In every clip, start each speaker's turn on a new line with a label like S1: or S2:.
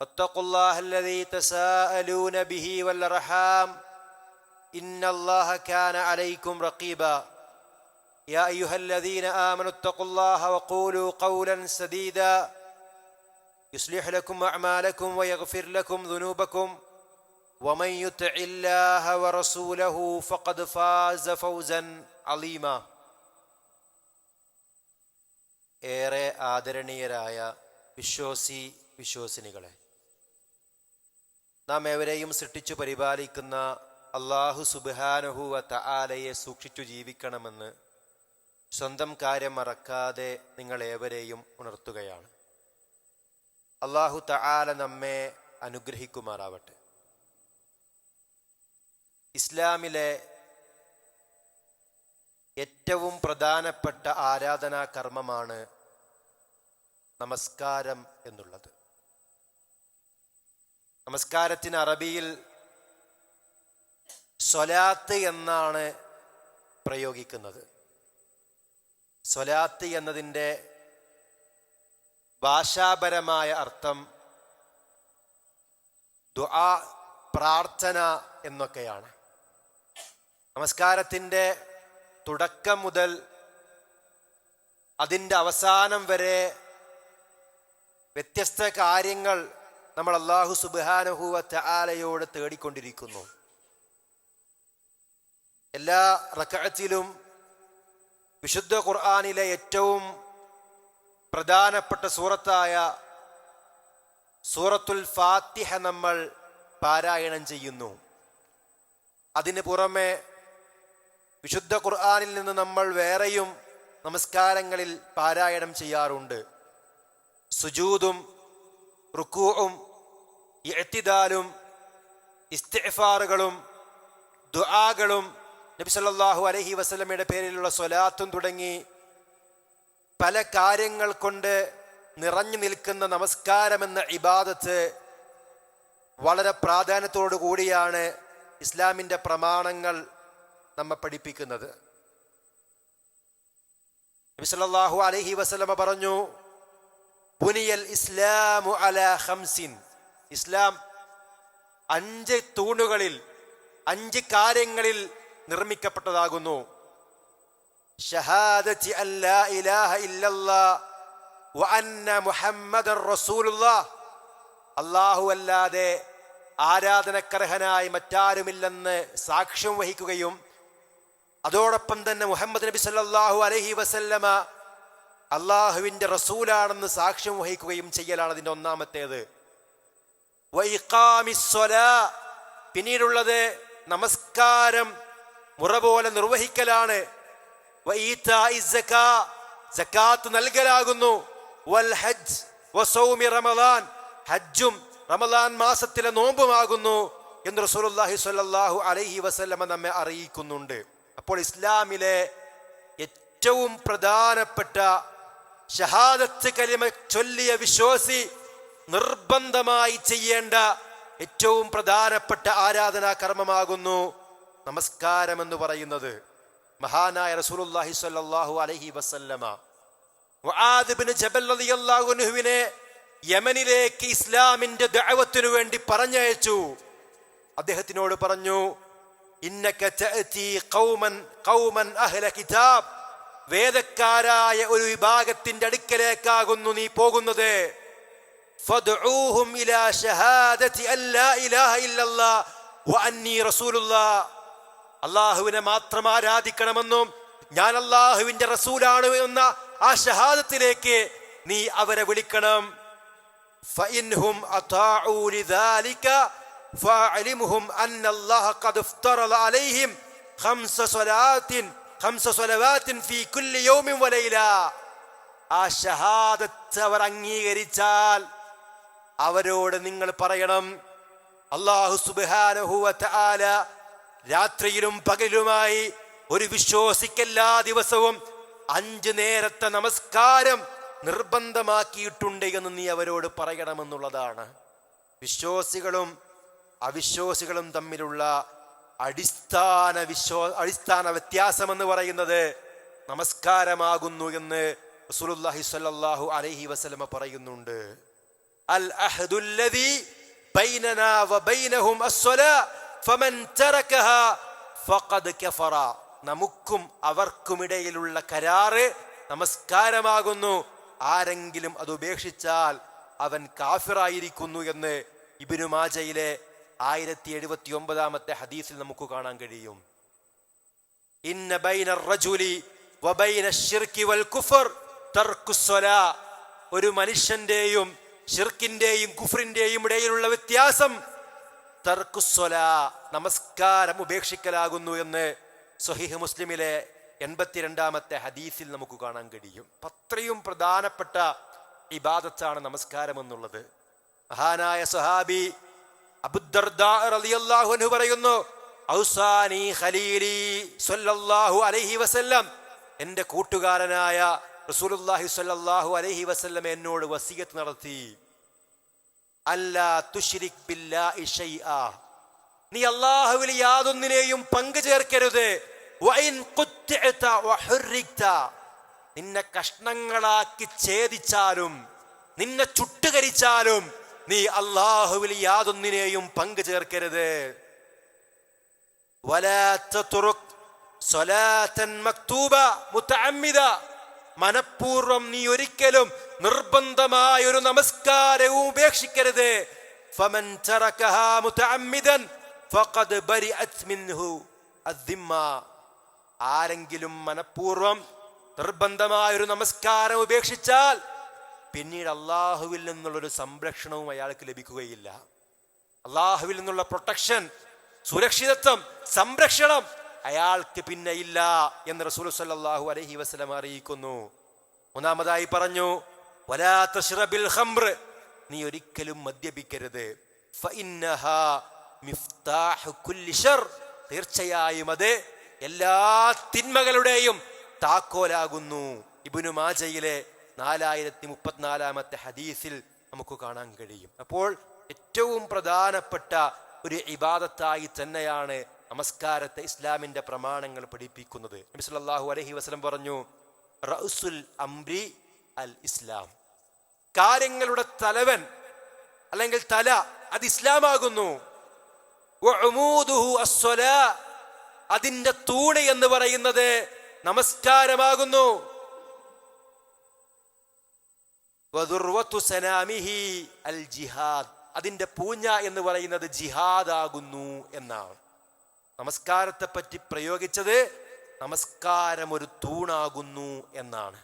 S1: واتقوا الله الذي تساءلون به والارحام ان الله كان عليكم رقيبا يا ايها الذين امنوا اتقوا الله وقولوا قولا سديدا يصلح لكم اعمالكم ويغفر لكم ذنوبكم ومن يطع الله ورسوله فقد فاز فوزا عظيما ഏറെ ആദരണീയരായ വിശ്വാസി വിശ്വാസിനികളെ നാം ഏവരെയും സൃഷ്ടിച്ചു പരിപാലിക്കുന്ന അള്ളാഹു സുബാനുഹുവ തആലയെ സൂക്ഷിച്ചു ജീവിക്കണമെന്ന് സ്വന്തം കാര്യം മറക്കാതെ നിങ്ങൾ ഏവരെയും ഉണർത്തുകയാണ്. അള്ളാഹു തആല നമ്മെ അനുഗ്രഹിക്കുമാറാവട്ടെ. ഇസ്ലാമിലെ ഏറ്റവും പ്രധാനപ്പെട്ട ആരാധനാ കർമ്മമാണ് നമസ്കാരം എന്നുള്ളത്. നമസ്കാരത്തിന് അറബിയിൽ സ്വലാത്ത് എന്നാണ് പ്രയോഗിക്കുന്നത്. സ്വലാത്ത് എന്നതിന്റെ ഭാഷാപരമായ അർത്ഥം ദുആ പ്രാർത്ഥന എന്നൊക്കെയാണ്. നമസ്കാരത്തിന്റെ തുടക്കം മുതൽ അതിന്റെ അവസാനം വരെ വ്യത്യസ്ത കാര്യങ്ങൾ നമ്മൾ അള്ളാഹു സുബാനുഹൂവ ആലയോട് തേടിക്കൊണ്ടിരിക്കുന്നു. എല്ലാ റക്കഴത്തിലും വിശുദ്ധ ഖുർആാനിലെ ഏറ്റവും പ്രധാനപ്പെട്ട സൂറത്തായ സൂറത്തുൽ ഫാത്തിഹ നമ്മൾ പാരായണം ചെയ്യുന്നു. അതിന് പുറമെ വിശുദ്ധ ഖുർആാനിൽ നിന്ന് നമ്മൾ വേറെയും നമസ്കാരങ്ങളിൽ പാരായണം ചെയ്യാറുണ്ട്. സുജൂതും റുക്കൂവും എത്തിദാലും ഇസ്തിഫാറുകളും ദുആകളും നബി സല്ലല്ലാഹു അലൈഹി വസല്ലമയുടെ പേരിലുള്ള സ്വലാത്തും തുടങ്ങി പല കാര്യങ്ങൾ കൊണ്ട് നിറഞ്ഞു നിൽക്കുന്ന നമസ്കാരമെന്ന ഇബാദത്ത് വളരെ പ്രാധാന്യത്തോടു കൂടിയാണ് ഇസ്ലാമിന്റെ പ്രമാണങ്ങൾ നമ്മെ പഠിപ്പിക്കുന്നത്. നബി സല്ലല്ലാഹു അലൈഹി വസല്ലമ പറഞ്ഞു പുനിയൽ ഇസ്ലാമു അല ഖംസിൻ. ഇസ്ലാം അഞ്ച് തൂണുകളിൽ അഞ്ച് കാര്യങ്ങളിൽ നിർമ്മിക്കപ്പെട്ടതാകുന്നു ഷഹാദത്തി ഇല്ലല്ലാ വഅന്ന അല്ലാഹു അല്ലാതെ ആരാധനക്കർഹനായി മറ്റാരുമില്ലെന്ന് സാക്ഷ്യം വഹിക്കുകയും അതോടൊപ്പം തന്നെ മുഹമ്മദ് നബി സല്ലാഹു അലഹി വസല്ലമ അള്ളാഹുവിന്റെ റസൂലാണെന്ന് സാക്ഷ്യം വഹിക്കുകയും ചെയ്യലാണ് അതിന്റെ ഒന്നാമത്തേത്. പിന്നീടുള്ളത് നമസ്കാരം മുറ പോലെ നിർവഹിക്കലാണ് ജക്കാത്ത് നൽകലാകുന്നു. വൽ ഹജ്ജ് വസൗമി റമദാൻ. ഹജ്ജും റമദാൻ മാസത്തിലെ നോമ്പുമാകുന്നു എന്ന് റസൂലുള്ളാഹി സ്വല്ലല്ലാഹു അലൈഹി വസല്ലമ നമ്മെ അറിയിക്കുന്നുണ്ട്. അപ്പോൾ ഇസ്ലാമിലെ ഏറ്റവും പ്രധാനപ്പെട്ട ഷഹാദത്ത് കലിമ ചൊല്ലിയ വിശ്വാസി നിർബന്ധമായി ചെയ്യേണ്ട ഏറ്റവും പ്രധാനപ്പെട്ട ആരാധനാ കർമ്മമാകുന്നു നമസ്കാരം എന്ന് പറയുന്നത് മഹാനായ റസൂലുള്ളാഹി സ്വല്ലല്ലാഹു അലൈഹി വസല്ലമ. മുആദ് ഇബ്നു ജബൽ റളിയല്ലാഹു അൻഹുവിനെ യമനിലേക്ക് ഇസ്ലാമിന്റെ ദഅവത്തിനു വേണ്ടി പറഞ്ഞയച്ചു. അദ്ദേഹത്തിനോട് പറഞ്ഞു ഇന്നക തഅതി ഖൗമൻ ഖൗമൻ അഹ്ല കിതാബ്. വേദക്കാരായ ഒരു വിഭാഗത്തിന്റെ അടുക്കലേക്കാകുന്നു നീ പോകുന്നത്. അള്ളാഹുവിനെ മാത്രം ആരാധിക്കണമെന്നും ഞാൻ അള്ളാഹുവിന്റെ റസൂലാണ് എന്ന ആ ഷഹാദത്തിലേക്ക് നീ അവരെ വിളിക്കണം. അവർ അംഗീകരിച്ചാൽ അവരോട് നിങ്ങൾ പറയണം. അള്ളാഹു സുബാനഹുല രാത്രിയിലും പകലുമായി ഒരു വിശ്വാസിക്കെല്ലാ ദിവസവും അഞ്ചു നേരത്തെ നമസ്കാരം നിർബന്ധമാക്കിയിട്ടുണ്ട് എന്ന് നീ അവരോട് പറയണമെന്നുള്ളതാണ്. വിശ്വാസികളും അവിശ്വാസികളും തമ്മിലുള്ള അടിസ്ഥാന വിശ്വാ അടിസ്ഥാന വ്യത്യാസം എന്ന് പറയുന്നത് നമസ്കാരമാകുന്നു എന്ന് റസൂലുള്ളാഹി സ്വല്ലല്ലാഹു അലൈഹി വസല്ലമ പറയുന്നുണ്ട്. അൽ അഹ്ദുല്ലദി ബൈനനാ വബൈനഹും അസ്സലാ ഫമൻ തറകഹാ ഫഖദ് കഫറ നമുക്കും അവർക്കുമിടയിലുള്ള കരാറ് നമസ്കാരമാകുന്നു. ആരെങ്കിലും അത് ഉപേക്ഷിച്ചാൽ അവൻ കാഫിറായിരിക്കുന്നു എന്ന് ഇബിനു മാജയിലെ ആയിരത്തി എഴുപത്തി ഒമ്പതാമത്തെ ഹദീസിൽ നമുക്ക് കാണാൻ കഴിയും. ഇന്ന ബൈന വൽ കുഫർ ഒരു മനുഷ്യന്റെയും ഷിർക്കിന്റെയും കുഫറിന്റെയും ഇടയിലുള്ള വ്യത്യാസം. തർക്കുസ്വല നമസ്കാരം ഉപേക്ഷിക്കലാകുന്നു എന്ന് സ്വഹീഹ് മുസ്ലിമിലെ എൺപത്തിരണ്ടാമത്തെ ഹദീസിൽ നമുക്ക് കാണാൻ കഴിയും. അത്രയും പ്രധാനപ്പെട്ട ഇബാദത്താണ് നമസ്കാരം എന്നുള്ളത് മഹാനായ സുഹാബി അബുദ്ദർദാഹു പറയുന്നു ഔസാനി ഖലീലി അലൈഹി വസല്ലം. എന്റെ കൂട്ടുകാരനായ റസൂലുല്ലാഹി സ്വല്ലല്ലാഹു അലൈഹി വസല്ലം എന്നോട് വസീയത്ത് നടത്തി. അല്ലാ തുഷ്രിഖ് ബില്ലാഹി ഷൈആ. നീ അള്ളാഹുവിൽ യാതൊന്നിനെയും പങ്കു ചേർക്കരുത്. നിന്നെ കഷ്ണങ്ങളാക്കി ഛേദിച്ചാലും നിന്നെ ചുട്ടുകരിച്ചാലും നീ അള്ളാഹുവിൽ യാതൊന്നിനെയും പങ്കു ചേർക്കരുത്. വലാത്ത തുറുക് സ്വലാത്തൻ മക്തൂബ മുത്തഅമ്മിദ മനഃപൂർവം നീ ഒരിക്കലും നിർബന്ധമായ ഒരു നമസ്കാരവും ഉപേക്ഷിക്കരുത്. ആരെങ്കിലും മനഃപൂർവം നിർബന്ധമായ ഒരു നമസ്കാരം ഉപേക്ഷിച്ചാൽ പിന്നീട് അള്ളാഹുവിൽ നിന്നുള്ളൊരു സംരക്ഷണവും അയാൾക്ക് ലഭിക്കുകയില്ല. അള്ളാഹുവിൽ നിന്നുള്ള പ്രൊട്ടക്ഷൻ സുരക്ഷിതത്വം സംരക്ഷണം അയാൾക്ക് പിന്നെ ഇല്ല എന്ന് റസൂൽ സല്ലാഹു അലഹി വസ്ലം അറിയിക്കുന്നു. മൂന്നാമതായി പറഞ്ഞു നീ ഒരിക്കലും മദ്യപിക്കരുത്. തീർച്ചയായും അത് എല്ലാ തിന്മകളുടെയും താക്കോലാകുന്നു. ഇബുനു മാജയിലെ നാലായിരത്തി മുപ്പത്തിനാലാമത്തെ ഹദീസിൽ നമുക്ക് കാണാൻ കഴിയും. അപ്പോൾ ഏറ്റവും പ്രധാനപ്പെട്ട ഒരു ഇബാദത്തായി തന്നെയാണ് നമസ്കാരത്തെ ഇസ്ലാമിന്റെ പ്രമാണങ്ങൾ പഠിപ്പിക്കുന്നത്. നബി സല്ലല്ലാഹു അലൈഹി വസല്ലം പറഞ്ഞു റഉസുൽ അംരി അൽ ഇസ്ലാം. കാര്യങ്ങളുടെ തലവൻ അല്ലെങ്കിൽ തല അത് ഇസ്ലാമാകുന്നു. അതിന്റെ തൂണ് എന്ന് പറയുന്നത് നമസ്കാരമാകുന്നു. അൽ ജിഹാദ് അതിന്റെ പൂഞ്ഞ എന്ന് പറയുന്നത് ജിഹാദ് ആകുന്നു എന്നാണ്. നമസ്കാരത്തെ പറ്റി പ്രയോഗിച്ചത് നമസ്കാരം ഒരു തൂണാകുന്നു എന്നാണ്.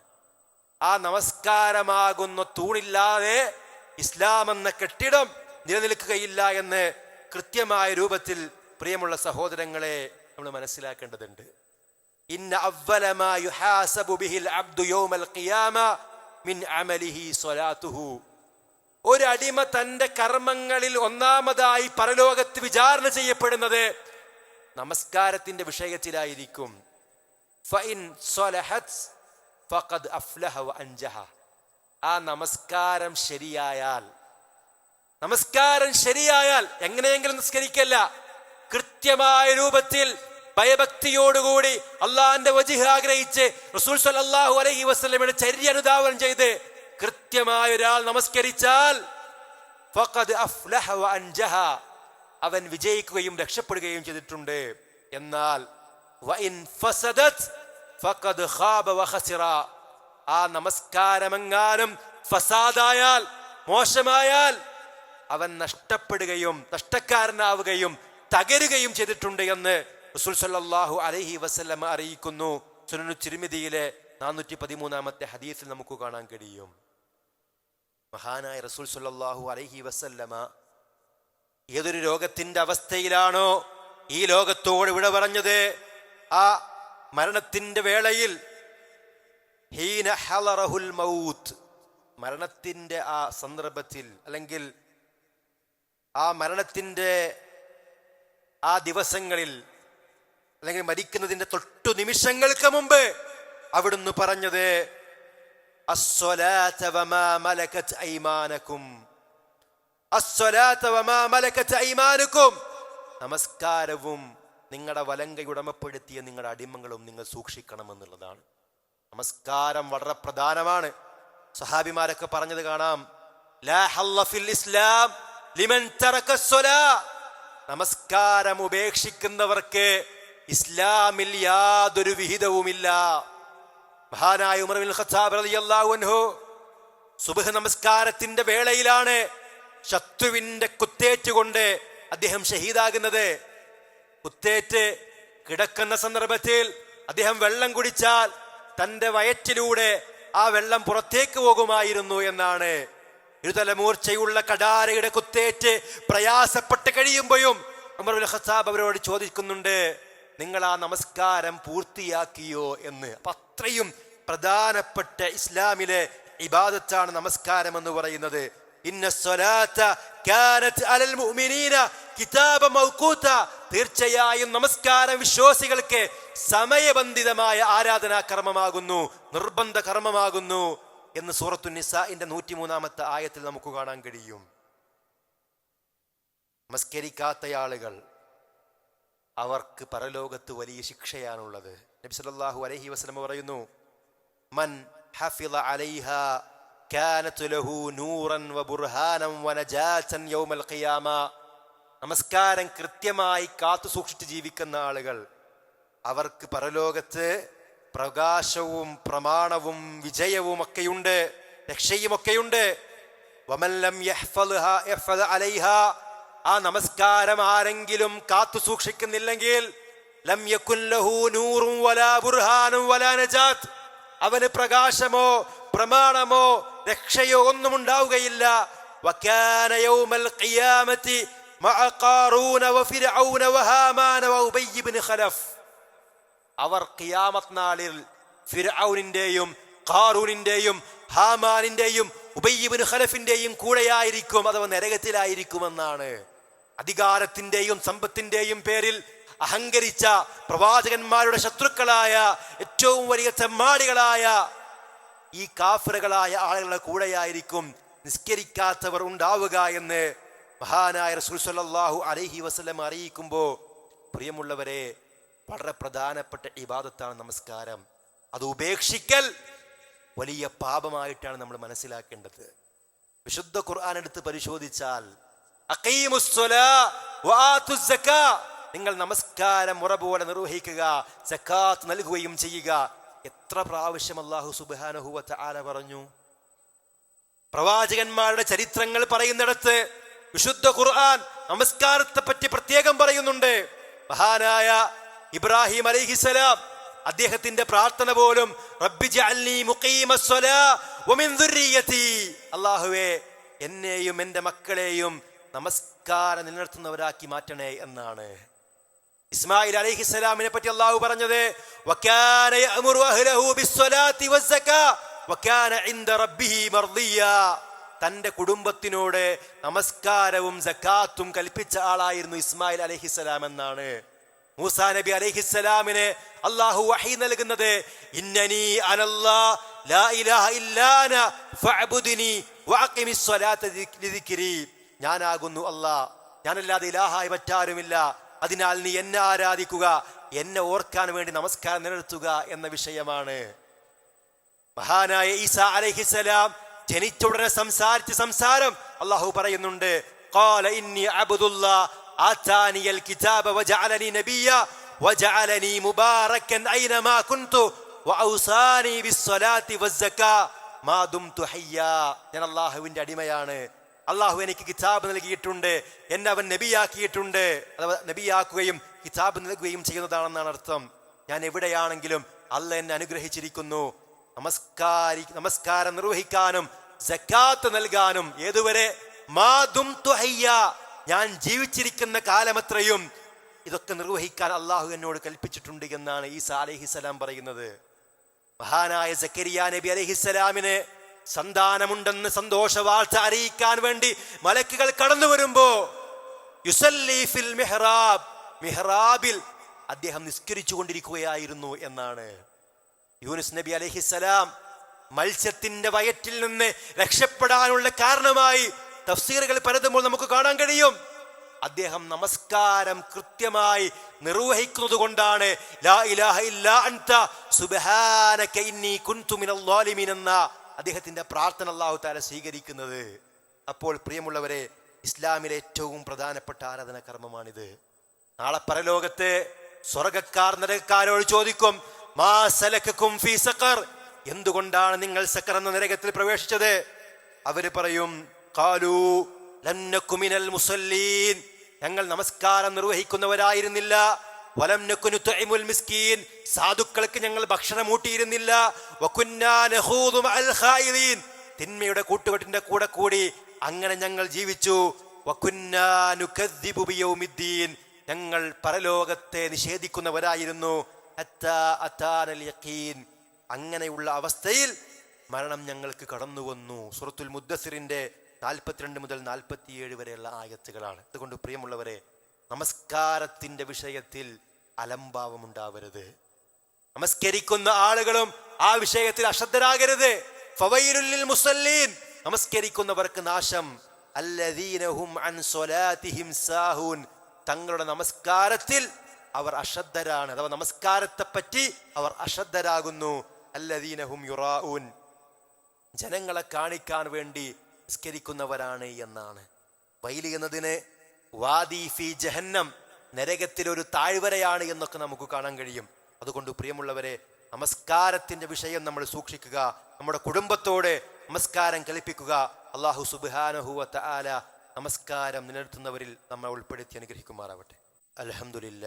S1: ആ നമസ്കാരമാകുന്ന തൂണില്ലാതെ ഇസ്ലാം എന്ന കെട്ടിടം നിലനിൽക്കുകയില്ല എന്ന് കൃത്യമായ രൂപത്തിൽ പ്രിയമുള്ള സഹോദരങ്ങളെ നമ്മൾ മനസ്സിലാക്കേണ്ടതുണ്ട്. ബിഹിൽ അബ്ദു ഖിയാമ മിൻ ഒരു അടിമ തന്റെ കർമ്മങ്ങളിൽ ഒന്നാമതായി പരലോകത്ത് വിചാരണ ചെയ്യപ്പെടുന്നത് നമസ്കാരത്തിന്റെ വിഷയത്തിലായിരിക്കും. ആ നമസ്കാരം ശരിയായാൽ നമസ്കാരം ശരിയായാൽ എങ്ങനെയെങ്കിലും നിസ്കരിക്കല്ല. കൃത്യമായ രൂപത്തിൽ ഭയഭക്തിയോടുകൂടി അള്ളാഹിന്റെ വജിഹ് ആഗ്രഹിച്ച് റസൂൽ സല്ലല്ലാഹു അലഹി വസല്ലമയുടെ ചര്യ അനുധാവനം ചെയ്ത് കൃത്യമായ ഒരാൾ നമസ്കരിച്ചാൽ അവൻ വിജയിക്കുകയും രക്ഷപ്പെടുകയും ചെയ്തിട്ടുണ്ട്. എന്നാൽ ആ നമസ്കാരമെങ്ങാനും ഫസാദായാൽ മോശമായാൽ അവൻ നഷ്ടപ്പെടുകയും നഷ്ടക്കാരനാവുകയും തകരുകയും ചെയ്തിട്ടുണ്ട് എന്ന് റസൂൽ അലൈഹി വസല്ലമ അറിയിക്കുന്നു. സുനു തിരുമിതിയിലെ നാനൂറ്റി പതിമൂന്നാമത്തെ ഹദീസിൽ നമുക്ക് കാണാൻ കഴിയും. മഹാനായ റസൂൽ സല്ലല്ലാഹു അലൈഹി വസല്ലമ ഏതൊരു രോഗത്തിന്റെ അവസ്ഥയിലാണോ ഈ ലോകത്തോട് ഇവിടെ പറഞ്ഞത്? ആ മരണത്തിന്റെ വേളയിൽ ഹീന ഹലറഹുൽ മൗത്ത് മരണത്തിന്റെ ആ സന്ദർഭത്തിൽ അല്ലെങ്കിൽ ആ മരണത്തിന്റെ ആ ദിവസങ്ങളിൽ അല്ലെങ്കിൽ മരിക്കുന്നതിന്റെ തൊട്ടു നിമിഷങ്ങൾക്ക് മുമ്പ് അവിടുന്ന് പറഞ്ഞത് അസ്വലാ മലക്കത്ത് നമസ്കാരവും നിങ്ങളുടെ വലങ്കൈ ഉടമപ്പെടുത്തിയ നിങ്ങളുടെ അടിമകളും നിങ്ങൾ സൂക്ഷിക്കണമെന്നുള്ളതാണ്. നമസ്കാരം വളരെ പ്രധാനമാണ്. സഹാബിമാരൊക്കെ പറഞ്ഞത് കാണാം. ഇസ്ലാം ലിമൻ നമസ്കാരം ഉപേക്ഷിക്കുന്നവർക്ക് ഇസ്ലാമിൽ യാതൊരു വിഹിതവുമില്ല. മഹാനായ ഉമർ ഖത്താബ് റളിയല്ലാഹു അൻഹു സുബഹ് നമസ്കാരത്തിന്റെ വേളയിലാണ് ശത്രുവിന്റെ കുത്തേറ്റ് കൊണ്ട് അദ്ദേഹം ഷഹീദാകുന്നത്. കുത്തേറ്റ് കിടക്കുന്ന സന്ദർഭത്തിൽ അദ്ദേഹം വെള്ളം കുടിച്ചാൽ തന്റെ വയറ്റിലൂടെ ആ വെള്ളം പുറത്തേക്ക് പോകുമായിരുന്നു എന്നാണ്. ഇരുതലമൂർച്ചയുള്ള കടാരയുടെ കുത്തേറ്റ് പ്രയാസപ്പെട്ട് കഴിയുമ്പോഴും ഉൽ ഖത്താബ് അവരോട് ചോദിക്കുന്നുണ്ട് നിങ്ങൾ ആ നമസ്കാരം പൂർത്തിയാക്കിയോ എന്ന്? അപ്പൊ അത്രയും പ്രധാനപ്പെട്ട ഇസ്ലാമിലെ ഇബാദത്താണ് നമസ്കാരം എന്ന് പറയുന്നത്. തീർച്ചയായും നമസ്കാരം വിശ്വാസികൾക്ക് സമയബന്ധിതമായ ആരാധനാ കർമ്മമാകുന്നു നിർബന്ധ കർമ്മമാകുന്നു എന്ന് സൂറത്തു നിസാഇന്റെ നൂറ്റിമൂന്നാമത്തെ ആയത്തിൽ നമുക്ക് കാണാൻ കഴിയും. നമസ്കരിക്കാത്ത ആളുകൾ അവർക്ക് പരലോകത്ത് വലിയ ശിക്ഷയാണുള്ളത്. നബി സല്ലല്ലാഹു അലൈഹി വസല്ലം പറയുന്നു മൻ ഹഫിള അലൈഹ കാനത്ത് ലഹു നൂറൻ വബുർഹാനം വനജാതൻ യൗമൽ ഖിയാമ നമസ്കാരം കൃത്യമായി കാത്തു സൂക്ഷിച്ച് ജീവിക്കുന്ന ആളുകൾ. അവർക്ക് പരലോകത്ത് പ്രകാശവും പ്രമാണവും വിജയവും ഒക്കെയുണ്ട് രക്ഷയുമൊക്കെയുണ്ട് വമല്ലം അലൈഹ. ആ നമസ്കാരം ആരെങ്കിലും കാത്തു സൂക്ഷിക്കുന്നില്ലെങ്കിൽ ലം യകുൻ ലഹു നൂറും വലാ ബുർഹാനും വലാ നജാത്ത്. അവന് പ്രകാശമോ പ്രമാണമോ രക്ഷയോ ഒന്നും ഉണ്ടാവുകയില്ല അവർ ഖിയാമത്ത് നാളിൽ ഫിർഔനിന്റെയും ഖാറൂനിന്റെയും ഹാമാനിന്റെയും ഉബയ്യബിന് ഖലഫിന്റെയും കൂടെയായിരിക്കും അഥവാ നരകത്തിലായിരിക്കുമെന്നാണ്. അധികാരത്തിന്റെയും സമ്പത്തിന്റെയും പേരിൽ അഹങ്കരിച്ച പ്രവാചകന്മാരുടെ ശത്രുക്കളായ ഏറ്റവും വലിയ തെമ്മാടികളായ ഈ കാഫറുകളായ ആളുകളുടെ കൂടെയായിരിക്കും നിസ്കരിക്കാത്തവർ ഉണ്ടാവുക എന്ന് മഹാനായ റസൂൽ അലൈഹി വസല്ലം അറിയിക്കുമ്പോൾ പ്രിയമുള്ളവരെ വളരെ പ്രധാനപ്പെട്ട ഇബാദത്താണ് നമസ്കാരം അത് ഉപേക്ഷിക്കൽ വലിയ പാപമായിട്ടാണ് നമ്മൾ മനസ്സിലാക്കേണ്ടത് വിശുദ്ധ ഖുർആൻ എടുത്ത് പരിശോധിച്ചാൽ. നിങ്ങൾ നമസ്കാരം മുറ പോലെ നിർവഹിക്കുക സക്കാത്ത് നൽകുകയും ചെയ്യുക എത്ര പ്രാവശ്യം അള്ളാഹു സുബാനഹുവത്ത് ആല പറഞ്ഞു? പ്രവാചകന്മാരുടെ ചരിത്രങ്ങൾ പറയുന്നിടത്ത് വിശുദ്ധ ഖുർആൻ നമസ്കാരത്തെ പറ്റി പ്രത്യേകം പറയുന്നുണ്ട്. മഹാനായ ഇബ്രാഹിം അലൈഹിസലാം അദ്ദേഹത്തിന്റെ പ്രാർത്ഥന പോലും അല്ലാഹുവേ എന്നെയും എന്റെ മക്കളെയും നമസ്കാരം നിലനിർത്തുന്നവരാക്കി മാറ്റണേ എന്നാണ്. ഇസ്മായിൽ അലൈഹിസ്സലാമിനെ പറ്റി അള്ളാഹു പറഞ്ഞത് തന്റെ കുടുംബത്തിനോട് നമസ്കാരവും സക്കാത്തും കൽപ്പിച്ച ആളായിരുന്നു ഇസ്മായിൽ അലൈഹിസ്സലാം എന്നാണ്. മൂസാ നബി അലഹിസ്സലാമിന് അള്ളാഹു വഹി നൽകുന്നത് ഇന്നനി ലാ ഇലാഹ ഫഅബ്ദുനി ഞാനാകുന്നു അല്ലാ ഞാനല്ലാതെ ഇലാഹായി മറ്റാരുമില്ല. അതിനാൽ നീ എന്നെ ആരാധിക്കുക എന്നെ ഓർക്കാൻ വേണ്ടി നമസ്കാരം നിലനിർത്തുക എന്ന വിഷയമാണ് മഹാനായ ഈസ അലൈഹിസലാം ജനിച്ച ഉടനെ സംസാരിച്ച സംസാരം അള്ളാഹു പറയുന്നുണ്ട് قال إني عبد الله آتاني الكتاب وجعلني نبيا وجعلني مباركا أينما كنت وأوصاني بالصلاة والزكاة ما دمت حيا ഞാൻ അള്ളാഹുവിന്റെ അടിമയാണ് അള്ളാഹു എനിക്ക് കിതാബ് നൽകിയിട്ടുണ്ട് എന്നെ അവൻ നബിയാക്കിയിട്ടുണ്ട്. അഥവാ നബിയാക്കുകയും കിതാബ് നൽകുകയും ചെയ്യുന്നതാണെന്നാണ് അർത്ഥം. ഞാൻ എവിടെയാണെങ്കിലും അല്ല എന്നെ അനുഗ്രഹിച്ചിരിക്കുന്നു. നമസ്കാരി നമസ്കാരം നിർവഹിക്കാനും സക്കാത്ത് നൽകാനും ഏതുവരെ? മാതും ഞാൻ ജീവിച്ചിരിക്കുന്ന കാലമത്രയും ഇതൊക്കെ നിർവഹിക്കാൻ അള്ളാഹു എന്നോട് കൽപ്പിച്ചിട്ടുണ്ട് എന്നാണ് ഈസ അലഹിസലാം പറയുന്നത്. മഹാനായ സക്കരിയ നബി അലഹിസ്സലാമിന് സന്താനമുണ്ടെന്ന് സന്തോഷ വാർത്ത അറിയിക്കാൻ വേണ്ടി മലക്കുകൾ കടന്നു വരുമ്പോ യുസല്ലീഫിൽ മെഹ്റാബ് മെഹ്റാബിൽ അദ്ദേഹം നിസ്കരിച്ചു കൊണ്ടിരിക്കുകയായിരുന്നു എന്നാണ്. യൂനുസ് നബി അലഹിസലാം മത്സ്യത്തിന്റെ വയറ്റിൽ നിന്ന് രക്ഷപ്പെടാനുള്ള കാരണമായി തഫ്സീറുകൾ പരതുമ്പോൾ നമുക്ക് കാണാൻ കഴിയും. അദ്ദേഹം നമസ്കാരം കൃത്യമായി നിർവഹിക്കുന്നത് കൊണ്ടാണ് എന്ന അദ്ദേഹത്തിന്റെ പ്രാർത്ഥന അള്ളാഹു തആല സ്വീകരിക്കുന്നത്. അപ്പോൾ പ്രിയമുള്ളവരെ ഇസ്ലാമിലെ ഏറ്റവും പ്രധാനപ്പെട്ട ആരാധന കർമ്മമാണിത്. നാളെ പരലോകത്ത് സ്വർഗക്കാർ നരകക്കാരോട് ചോദിക്കും മാ സലക്കും ഫീ സഖർ? എന്തുകൊണ്ടാണ് നിങ്ങൾ സക്കർ എന്ന നരകത്തിൽ പ്രവേശിച്ചത്? അവർ പറയും കാലു ലന്നക്കുമിനൽ മിനൽ മുസല്ലീൻ. ഞങ്ങൾ നമസ്കാരം നിർവഹിക്കുന്നവരായിരുന്നില്ല. വലം മിസ്കീൻ. സാധുക്കൾക്ക് ഞങ്ങൾ ഭക്ഷണം ഊട്ടിയിരുന്നില്ല തിന്മയുടെ കൂട്ടുകെട്ടിന്റെ കൂടെ കൂടി അങ്ങനെ ഞങ്ങൾ ജീവിച്ചു. ഞങ്ങൾ പരലോകത്തെ നിഷേധിക്കുന്നവരായിരുന്നു. അങ്ങനെയുള്ള അവസ്ഥയിൽ മരണം ഞങ്ങൾക്ക് കടന്നു വന്നു സുറത്തുൽ മുദ്ദസിറിന്റെ നാൽപ്പത്തിരണ്ട് മുതൽ നാൽപ്പത്തിയേഴ് വരെയുള്ള ആയത്തുകളാണ്. അതുകൊണ്ട് പ്രിയമുള്ളവരെ നമസ്കാരത്തിന്റെ വിഷയത്തിൽ അലംഭാവം ഉണ്ടാവരുത് നമസ്കരിക്കുന്ന ആളുകളും ആ വിഷയത്തിൽ അശ്രദ്ധരാകരുത്. മുസല്ലീൻ. നമസ്കരിക്കുന്നവർക്ക് നാശം. അൻ സ്വലാത്തിഹിം സാഹൂൻ. തങ്ങളുടെ നമസ്കാരത്തിൽ അവർ അശ്രദ്ധരാണ്. അഥവാ നമസ്കാരത്തെ പറ്റി അവർ അശ്രദ്ധരാകുന്നു. അല്ലദീനഹും യുറാഊൻ. ജനങ്ങളെ കാണിക്കാൻ വേണ്ടി നിസ്കരിക്കുന്നവരാണ് എന്നാണ്. വൈലി എന്നതിന് വാദി ഫി ജഹന്നം നരകത്തിലൊരു താഴ്വരയാണ് എന്നൊക്കെ നമുക്ക് കാണാൻ കഴിയും. അതുകൊണ്ട് പ്രിയമുള്ളവരെ നമസ്കാരത്തിന്റെ വിഷയം നമ്മൾ സൂക്ഷിക്കുക നമ്മുടെ കുടുംബത്തോട് നമസ്കാരം കളിപ്പിക്കുക അള്ളാഹു സുബാനഹുവ തആല നമസ്കാരം നിലനിർത്തുന്നവരിൽ നമ്മൾ ഉൾപ്പെടുത്തി അനുഗ്രഹിക്കുമാറാവട്ടെ. അലഹമുല്ല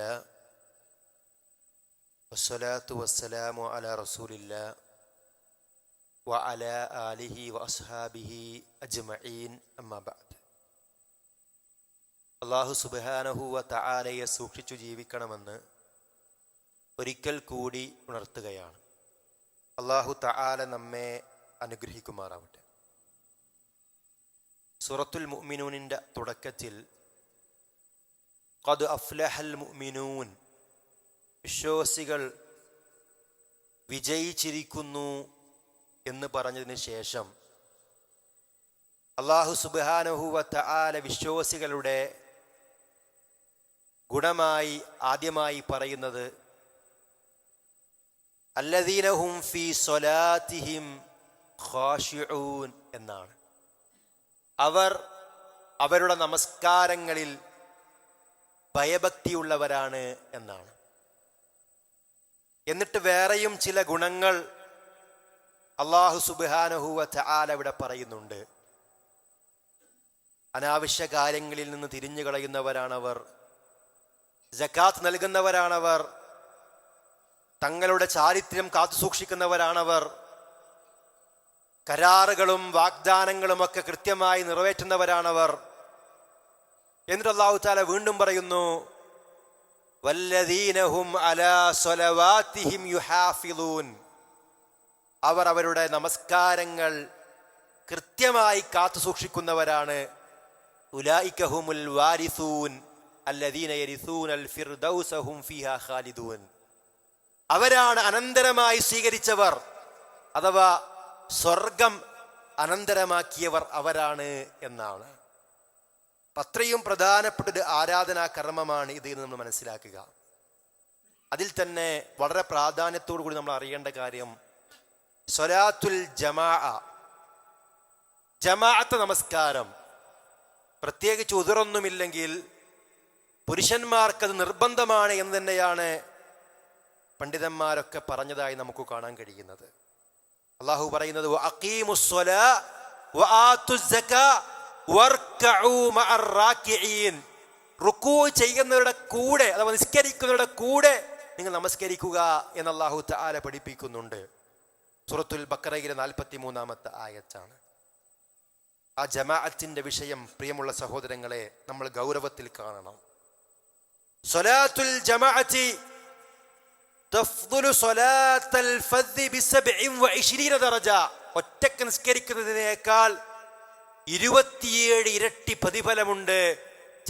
S1: വസ്സലാത്തു വസ്സലാമു അല റസൂലില്ല വഅല ആലിഹി വഅസ്ഹാബിഹി അജ്മഈൻ അമ്മാ അള്ളാഹു സുബാനഹുവ തആലയെ സൂക്ഷിച്ചു ജീവിക്കണമെന്ന് ഒരിക്കൽ കൂടി ഉണർത്തുകയാണ്. അള്ളാഹു തആല നമ്മെ അനുഗ്രഹിക്കുമാറാവട്ടെ. സുറത്തുൽ മുഅ്മിനൂനിന്റെ തുടക്കത്തിൽ ഖദ് അഫ്ലഹൽ മുഅ്മിനൂൻ വിശ്വാസികൾ വിജയിച്ചിരിക്കുന്നു എന്ന് പറഞ്ഞതിന് ശേഷം അള്ളാഹു സുബാനഹുവ തആല വിശ്വാസികളുടെ ഗുണമായി ആദ്യമായി പറയുന്നത് അല്ലദീനഹും ഫി സ്വലാത്തിഹിം ഖാഷിഊൻ എന്നാണ്. അവർ അവരുടെ നമസ്കാരങ്ങളിൽ ഭയഭക്തിയുള്ളവരാണ് എന്നാണ്. എന്നിട്ട് വേറെയും ചില ഗുണങ്ങൾ അള്ളാഹു സുബാനഹുവ ചാലവിടെ പറയുന്നുണ്ട്. അനാവശ്യ കാര്യങ്ങളിൽ നിന്ന് തിരിഞ്ഞു കളയുന്നവരാണവർ ജക്കാത്ത് നൽകുന്നവരാണവർ. തങ്ങളുടെ ചാരിത്രം കാത്തുസൂക്ഷിക്കുന്നവരാണവർ കരാറുകളും വാഗ്ദാനങ്ങളും ഒക്കെ കൃത്യമായി നിറവേറ്റുന്നവരാണവർ. എന്നിട്ട് അള്ളാഹു താല വീണ്ടും പറയുന്നു വല്ലദീനഹും അലാ സ്വലവാത്തിഹിം യുഹാഫിലൂൻ. അവർ അവരുടെ നമസ്കാരങ്ങൾ കൃത്യമായി കാത്തു സൂക്ഷിക്കുന്നവരാണ്. ഉലായിക്കഹുമുൽ വാരിസൂൻ. അല്ലദീന യരിസൂൻ അൽ ഫിർദൗസഹും ഫിഹാ ഖാലിദൂൻ. അവരാണ് അനന്തരമായി സ്വീകരിച്ചവർ. അഥവാ സ്വർഗം അനന്തരമാക്കിയവർ അവരാണ് എന്നാണ്. അത്രയും പ്രധാനപ്പെട്ട ഒരു ആരാധനാ കർമ്മമാണ് ഇത് എന്ന് നമ്മൾ മനസ്സിലാക്കുക. അതിൽ തന്നെ വളരെ പ്രാധാന്യത്തോടു കൂടി നമ്മൾ അറിയേണ്ട കാര്യം സ്വലാത്തുൽ ജമാ ജമാഅത്ത് നമസ്കാരം. പ്രത്യേകിച്ച് ഉതിറൊന്നുമില്ലെങ്കിൽ പുരുഷന്മാർക്കത് നിർബന്ധമാണ് എന്ന് തന്നെയാണ് പണ്ഡിതന്മാരൊക്കെ പറഞ്ഞതായി നമുക്ക് കാണാൻ കഴിയുന്നത്. അള്ളാഹു പറയുന്നത്. റുക്കൂ ചെയ്യുന്നവരുടെ കൂടെ അഥവാ നിസ്കരിക്കുന്നവരുടെ കൂടെ നിങ്ങൾ നമസ്കരിക്കുക എന്ന് അള്ളാഹു തആല പഠിപ്പിക്കുന്നുണ്ട്. സുറത്തുൽ ബക്കറയിലെ നാൽപ്പത്തി മൂന്നാമത്തെ ആയത്താണ്. ആ ജമാഅത്തിന്റെ വിഷയം പ്രിയമുള്ള സഹോദരങ്ങളെ നമ്മൾ ഗൗരവത്തിൽ കാണണം. സ്വലാത്തുൽ ജമാഅത്തി തഫ്ദുലു സ്വലാത്തൽ ഫദ്ദി ബിസബ്ഇൻ വഇശ്രീന ദറജ. ഒറ്റയ്ക്ക് നിസ്കരിക്കുന്നതിനേക്കാൾ ഇരുപത്തിയേഴ് ഇരട്ടി പ്രതിഫലമുണ്ട്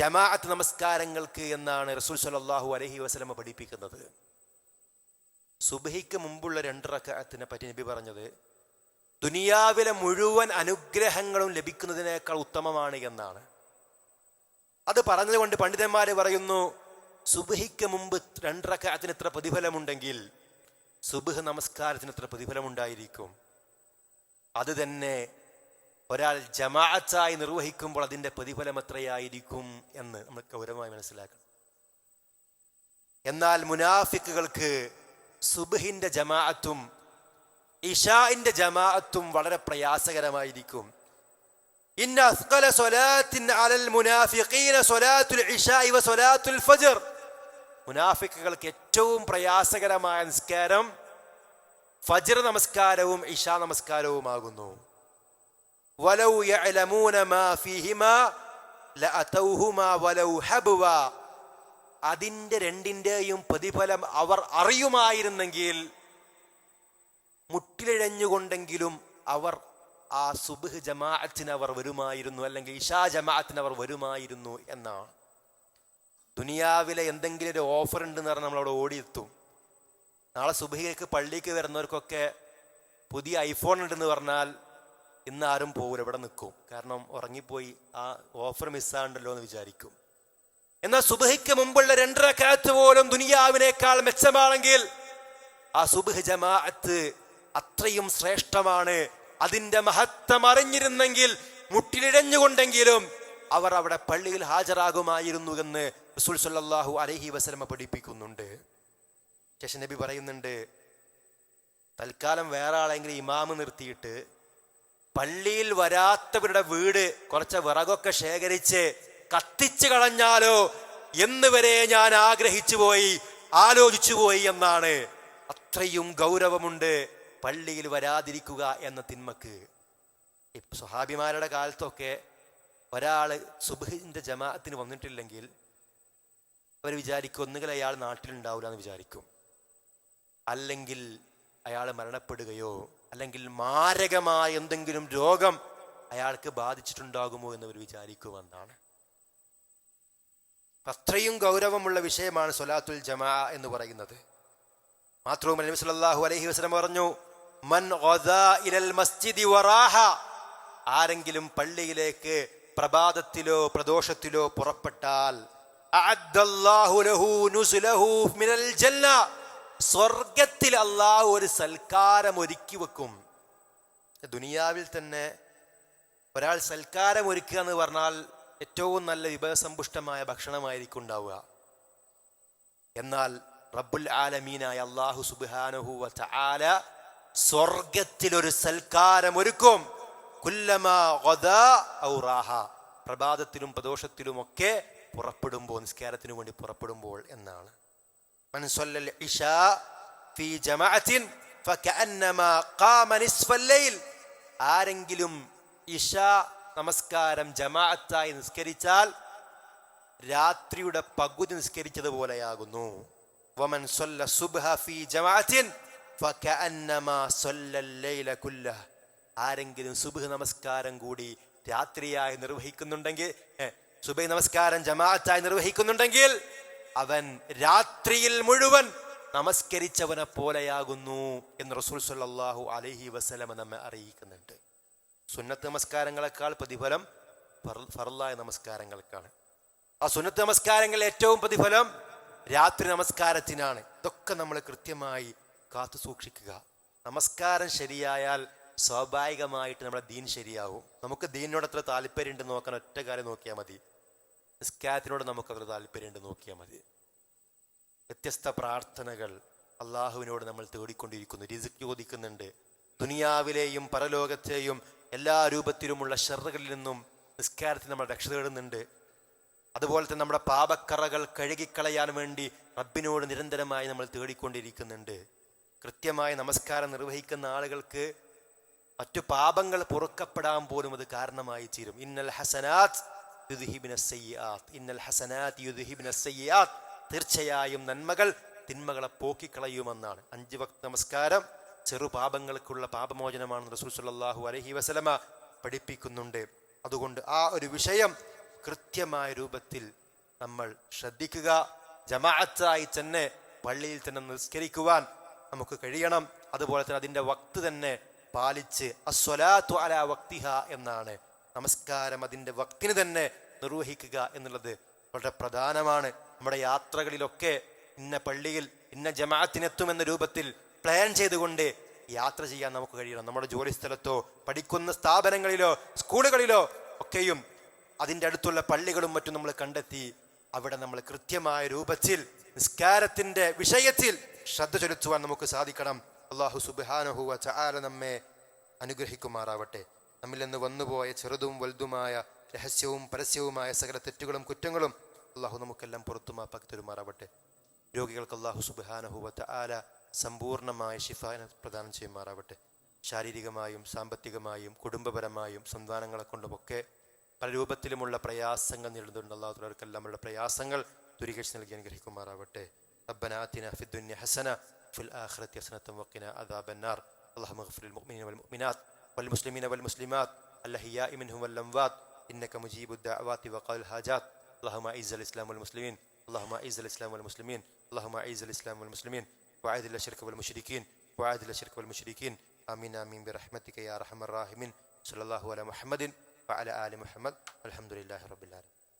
S1: ജമാഅത്ത് നമസ്കാരങ്ങൾക്ക് എന്നാണ് റസൂൽ സല്ലല്ലാഹു അലൈഹി വസല്ലമ പഠിപ്പിക്കുന്നത്. സുബഹിക്ക് മുമ്പുള്ള രണ്ട് റക്അത്തിനെ പറ്റി നബി പറഞ്ഞത് ദുനിയാവിലെ മുഴുവൻ അനുഗ്രഹങ്ങളും ലഭിക്കുന്നതിനേക്കാൾ ഉത്തമമാണ് എന്നാണ്. അത് പറഞ്ഞതുകൊണ്ട് പണ്ഡിതന്മാർ പറയുന്നു സുബഹിക്ക് മുമ്പ് രണ്ടറക്കത്തിന് എത്ര പ്രതിഫലമുണ്ടെങ്കിൽ സുബഹ് നമസ്കാരത്തിന് എത്ര പ്രതിഫലമുണ്ടായിരിക്കും? അത് തന്നെ ഒരാൾ ജമാഅത്തായി നിർവഹിക്കുമ്പോൾ അതിന്റെ പ്രതിഫലം എത്രയായിരിക്കും എന്ന് നമ്മൾ ഗൗരവമായി മനസ്സിലാക്കണം. എന്നാൽ മുനാഫിക്കുകൾക്ക് സുബഹിന്റെ ജമാഅത്തും ഇഷാഇന്റെ ജമാഅത്തും വളരെ പ്രയാസകരമായിരിക്കും. ഇന്ന സ്വലാത്തിൻ അലൽ മുനാഫിഖീന സ്വലാത്തുൽ ഇശാഇ വ സ്വലാത്തുൽ ഫജ്ർ. മുനാഫിക്കുകൾക്ക് ഏറ്റവും പ്രയാസകരമായ നിസ്കാരം ഫജർ നമസ്കാരവും ഇഷാ നമസ്കാരവുമാകുന്നു. വലൗ യഅലമൂന മാ ലഅതൗഹുമ വലൗ ഹബ്വ. അതിന്റെ രണ്ടിന്റെയും പ്രതിഫലം അവർ അറിയുമായിരുന്നെങ്കിൽ മുട്ടിലിഴഞ്ഞുകൊണ്ടെങ്കിലും അവർ ആ സുബ് ജമാഅത്തിന് അവർ വരുമായിരുന്നു അല്ലെങ്കിൽ ഇഷാ ജമാഅത്തിന് അവർ വരുമായിരുന്നു എന്നാണ്. ദുനിയാവിലെ എന്തെങ്കിലും ഒരു ഓഫർ ഉണ്ടെന്ന് പറഞ്ഞാൽ നമ്മളവിടെ ഓടിയെത്തും. നാളെ സുബഹിക്ക് പള്ളിക്ക് വരുന്നവർക്കൊക്കെ പുതിയ ഐഫോൺ ഉണ്ടെന്ന് പറഞ്ഞാൽ ഇന്ന് ആരും പോകില്ല ഇവിടെ നിൽക്കും. കാരണം ഉറങ്ങിപ്പോയി ആ ഓഫർ മിസ്സാണ്ടല്ലോ എന്ന് വിചാരിക്കും. എന്നാൽ സുബഹിക്ക് മുമ്പുള്ള രണ്ടര കാറ്റ് പോലും ദുനിയാവിനേക്കാൾ മെച്ചമാണെങ്കിൽ ആ സുബഹ് ജമാഅത്ത് അത്രയും ശ്രേഷ്ഠമാണ്. അതിന്റെ മഹത്വം അറിഞ്ഞിരുന്നെങ്കിൽ മുട്ടിലിഴഞ്ഞുകൊണ്ടെങ്കിലും അവർ അവിടെ പള്ളിയിൽ ഹാജരാകുമായിരുന്നു എന്ന് റസൂൽ സല്ലല്ലാഹു അലൈഹി വസല്ലമ പഠിപ്പിക്കുന്നുണ്ട്. ശേഷം നബി പറയുന്നുണ്ട് തൽക്കാലം വേറെ ആളെങ്കിലും ഇമാമ് നിർത്തിയിട്ട് പള്ളിയിൽ വരാത്തവരുടെ വീട് കുറച്ച് വിറകൊക്കെ ശേഖരിച്ച് കത്തിച്ചു കളഞ്ഞാലോ എന്ന് വരെ ഞാൻ ആഗ്രഹിച്ചു പോയി ആലോചിച്ചു പോയി എന്നാണ്. അത്രയും ഗൗരവമുണ്ട് പള്ളിയിൽ വരാതിരിക്കുക എന്ന തിന്മക്ക്. സ്വഹാബിമാരുടെ കാലത്തൊക്കെ ഒരാൾ സുബഹിന്റെ ജമാഅത്തിന് വന്നിട്ടില്ലെങ്കിൽ അവർ വിചാരിക്കും ഒന്നുകിൽ അയാൾ നാട്ടിലുണ്ടാവില്ല എന്ന് വിചാരിക്കും. അല്ലെങ്കിൽ അയാൾ മരണപ്പെടുകയോ അല്ലെങ്കിൽ മാരകമായ എന്തെങ്കിലും രോഗം അയാൾക്ക് ബാധിച്ചിട്ടുണ്ടാകുമോ എന്ന് അവർ വിചാരിക്കുമെന്നാണ് അത്രയും ഗൗരവമുള്ള വിഷയമാണ് സൊലാത്തുൽ ജമാ എന്ന് പറയുന്നത്. മാത്രവുമല്ല നബി സല്ലല്ലാഹു അലൈഹി വസല്ലം പറഞ്ഞു മൻ ഇലൽ മസ്ജിദി വറാഹ. ആരെങ്കിലും പള്ളിയിലേക്ക് പ്രഭാതത്തിലോ പ്രദോഷത്തിലോ പുറപ്പെട്ടാൽ സ്വർഗത്തിൽ അള്ളാഹു ഒരു സൽക്കാരം ഒരുക്കി വെക്കും. ദുനിയാവിൽ തന്നെ ഒരാൾ സൽക്കാരം ഒരുക്കുക എന്ന് പറഞ്ഞാൽ ഏറ്റവും നല്ല വിഭവസമ്പുഷ്ടമായ ഭക്ഷണമായിരിക്കും ഉണ്ടാവുക. എന്നാൽ റബ്ബുൽ ആലമീനായ അള്ളാഹു സുബ്ഹാനഹു വ തആല സ്വർഗത്തിലൊരു സൽക്കാരം ഒരുക്കും. പ്രഭാതത്തിലും പ്രദോഷത്തിലുമൊക്കെ പുറപ്പെടുമ്പോൾ നിസ്കാരത്തിനു വേണ്ടി പുറപ്പെടുമ്പോൾ എന്നാണ്. ആരെങ്കിലും ഇഷ നമസ്കാരം ജമാഅത്തായി നിസ്കരിച്ചാൽ രാത്രിയുടെ പകുതി നിസ്കരിച്ചതുപോലെയാകുന്നു. വമൻ സുബ്ഹ ഫീ ജമാഅത്തിൻ ഫകഅന്നമാ സൊല്ലൽ ലൈല ആരെങ്കിലും സുബഹ് നമസ്കാരം കൂടി രാത്രിയായി നിർവഹിക്കുന്നുണ്ടെങ്കിൽ സുബഹ് സുബൈ നമസ്കാരം ജമാഅത്തായി നിർവഹിക്കുന്നുണ്ടെങ്കിൽ അവൻ രാത്രിയിൽ മുഴുവൻ നമസ്കരിച്ചവനെ പോലെയാകുന്നു എന്ന് റസൂൽ സല്ലല്ലാഹു അലൈഹി വസല്ലമ നമ്മെ അറിയിക്കുന്നുണ്ട്. സുന്നത്ത് നമസ്കാരങ്ങളെക്കാൾ പ്രതിഫലം ഫർളായ നമസ്കാരങ്ങൾക്കാണ്. ആ സുന്നത്ത് നമസ്കാരങ്ങളിൽ ഏറ്റവും പ്രതിഫലം രാത്രി നമസ്കാരത്തിനാണ്. ഇതൊക്കെ നമ്മൾ കൃത്യമായി കാത്തു സൂക്ഷിക്കുക. നമസ്കാരം ശരിയായാൽ സ്വാഭാവികമായിട്ട് നമ്മുടെ ദീൻ ശരിയാവും നമുക്ക് ദീനിനോട് അത്ര താല്പര്യമുണ്ട് നോക്കാൻ ഒറ്റ കാര്യം നോക്കിയാൽ മതി. നിസ്കാരത്തിനോട് നമുക്ക് അത്ര താല്പര്യമുണ്ട് നോക്കിയാൽ മതി. വ്യത്യസ്ത പ്രാർത്ഥനകൾ അള്ളാഹുവിനോട് നമ്മൾ തേടിക്കൊണ്ടിരിക്കുന്നു. രിസിക് ചോദിക്കുന്നുണ്ട്. ദുനിയാവിലെയും പരലോകത്തെയും എല്ലാ രൂപത്തിലുമുള്ള ഷെറുകളിൽ നിന്നും നിസ്കാരത്തിൽ നമ്മൾ രക്ഷ തേടുന്നുണ്ട് അതുപോലെ തന്നെ നമ്മുടെ പാപക്കറകൾ കഴുകിക്കളയാൻ വേണ്ടി റബ്ബിനോട് നിരന്തരമായി നമ്മൾ തേടിക്കൊണ്ടിരിക്കുന്നുണ്ട്. കൃത്യമായി നമസ്കാരം നിർവഹിക്കുന്ന ആളുകൾക്ക് മറ്റു പാപങ്ങൾ പൊറുക്കപ്പെടാൻ പോലും അത് കാരണമായി തീരും. ഇന്നൽ സയ്യാത്ത്. ഇന്നൽ സയ്യാത്ത്. തീർച്ചയായും നന്മകൾ തിന്മകളെ പോക്കിക്കളയുമെന്നാണ്. അഞ്ച് വക്ത നമസ്കാരം. ചെറു പാപങ്ങൾക്കുള്ള പാപമോചനമാണ് റസൂൽ സല്ലാഹു അലഹി വസലമ പഠിപ്പിക്കുന്നുണ്ട്. അതുകൊണ്ട് ആ ഒരു വിഷയം കൃത്യമായ രൂപത്തിൽ നമ്മൾ ശ്രദ്ധിക്കുക. ജമാഅത്തായി തന്നെ പള്ളിയിൽ തന്നെ നിസ്കരിക്കുവാൻ നമുക്ക് കഴിയണം. അതുപോലെ തന്നെ അതിന്റെ വക്ത് തന്നെ പാലിച്ച് അസ്വലാത്തു അല വക്തിഹ എന്നാണ്. നമസ്കാരം അതിന്റെ വക്തിന് തന്നെ നിർവഹിക്കുക എന്നുള്ളത് വളരെ പ്രധാനമാണ്. നമ്മുടെ യാത്രകളിലൊക്കെ ഇന്ന പള്ളിയിൽ ഇന്ന ജമാഅത്തിനെത്തുമെന്ന രൂപത്തിൽ പ്ലാൻ ചെയ്തുകൊണ്ട് യാത്ര ചെയ്യാൻ നമുക്ക് കഴിയണം. നമ്മുടെ ജോലി സ്ഥലത്തോ പഠിക്കുന്ന സ്ഥാപനങ്ങളിലോ സ്കൂളുകളിലോ ഒക്കെയും അതിന്റെ അടുത്തുള്ള പള്ളികളും മറ്റും നമ്മൾ കണ്ടെത്തി അവിടെ നമ്മൾ കൃത്യമായ രൂപത്തിൽ നിസ്കാരത്തിന്റെ വിഷയത്തിൽ ശ്രദ്ധ ചെലുത്തുവാൻ നമുക്ക് സാധിക്കണം. അള്ളാഹു സുബാനഹുവ ചാല നമ്മെ അനുഗ്രഹിക്കുമാറാവട്ടെ. നമ്മിൽ നിന്ന് വന്നുപോയ ചെറുതും വലുതുമായ രഹസ്യവും പരസ്യവുമായ സകല തെറ്റുകളും കുറ്റങ്ങളും അള്ളാഹു നമുക്കെല്ലാം പുറത്തുമാപ്പാക്കി തരുമാറാവട്ടെ. രോഗികൾക്ക് അള്ളാഹു സുബാനഹുവ ചാല സമ്പൂർണമായ ഷിഫാന പ്രദാനം ചെയ്യുമാറാവട്ടെ. ശാരീരികമായും സാമ്പത്തികമായും കുടുംബപരമായും സന്താനങ്ങളെ കൊണ്ടുമൊക്കെ പല രൂപത്തിലുമുള്ള പ്രയാസങ്ങൾ നേരിടുന്നുണ്ട്. അള്ളാഹു തലവർക്കെല്ലാം അവരുടെ പ്രയാസങ്ങൾ ദുരീകരിച്ച് നൽകി അനുഗ്രഹിക്കുമാറാവട്ടെ. റബ്ബനാത്തിന ഫിദ്ദുന്യ ഹസന في الآخرة حسنة وقنا عذاب النار. اللهم اغفر للمؤمنين والمؤمنات والمسلمين والمسلمات الأحياء منهم والأموات. إنك مجيب الدعوات وقال الحاجات. اللهم أعز الإسلام والمسلمين. اللهم أعز الإسلام والمسلمين. اللهم أعز الإسلام والمسلمين. وأعذل الشرك والمشركين. وأعذل الشرك والمشركين. آمين آمين. برحمتك يا أرحم الراحمين. صلى الله على محمد وعلى آل محمد. والحمد لله رب العالمين.